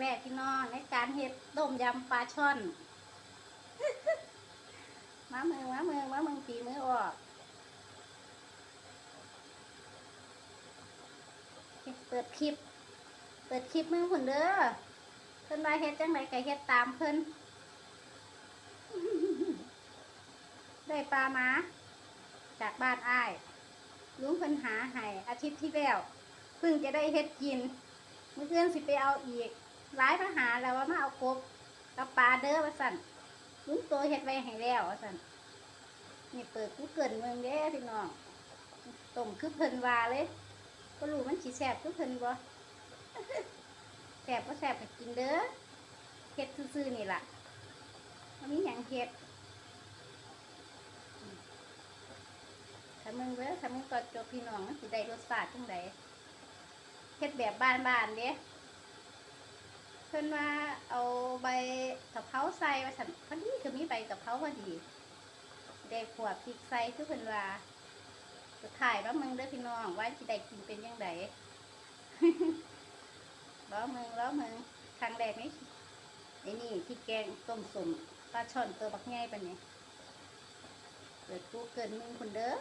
แรกพี่น้องในการเฮ็ดต้มยำปลาช่อน มามือมามือมามือปีมือออกเปิดคลิป เปิดคลิปมือหุ่นเด้อเพิ่นว่าเฮ็ดจังไดก็เฮ็ดตามเพิ่นได้ปลามาจากบ้านอ้ายลุงเพิ่นหาให้อาทิตย์ที่แล้วเพิ่งจะได้เฮ็ดกิน มื้อเอื้อนสิไปเอาอีก หลายมาหาแล้วว่ามาเอากบกับปลาเด้อว่าสั่นลุงโตเฮ็ดไว้ให้แล้วว่าสั่นนี่เปิดกูเกินเมืองเด้พี่น้องต้มคือเพิ่นวาเลย ก็รู้มันสิแซ่บคือเพิ่นบ่แซ่บบ่แซ่บก็กินเด้อเฮ็ดซื่อๆนี่ล่ะมันมีหยังเฮ็ดถ้ามึงเว้ยถ้ามึงก็จบพี่น้องมันสิได้รสชาติจังไดเฮ็ดแบบบ้านๆเด้ เพิ่นว่าเอาใบกะเพราใส่ว่าซั่นพอดีก็มีใบกะเพราพอดีได้ขวบพริกใส่คือเพิ่นว่าจะถ่ายว่ามึงเด้อพี่น้องว่าสิได้กินเป็นจังไดล้อมึงล้อมึงครั้งแรกนี่ไอ้นี่ที่แกงต้มสมปลาช่อนตัวบักใหญ่ปานนี้เปิดกูเกินมึงคนเด้อ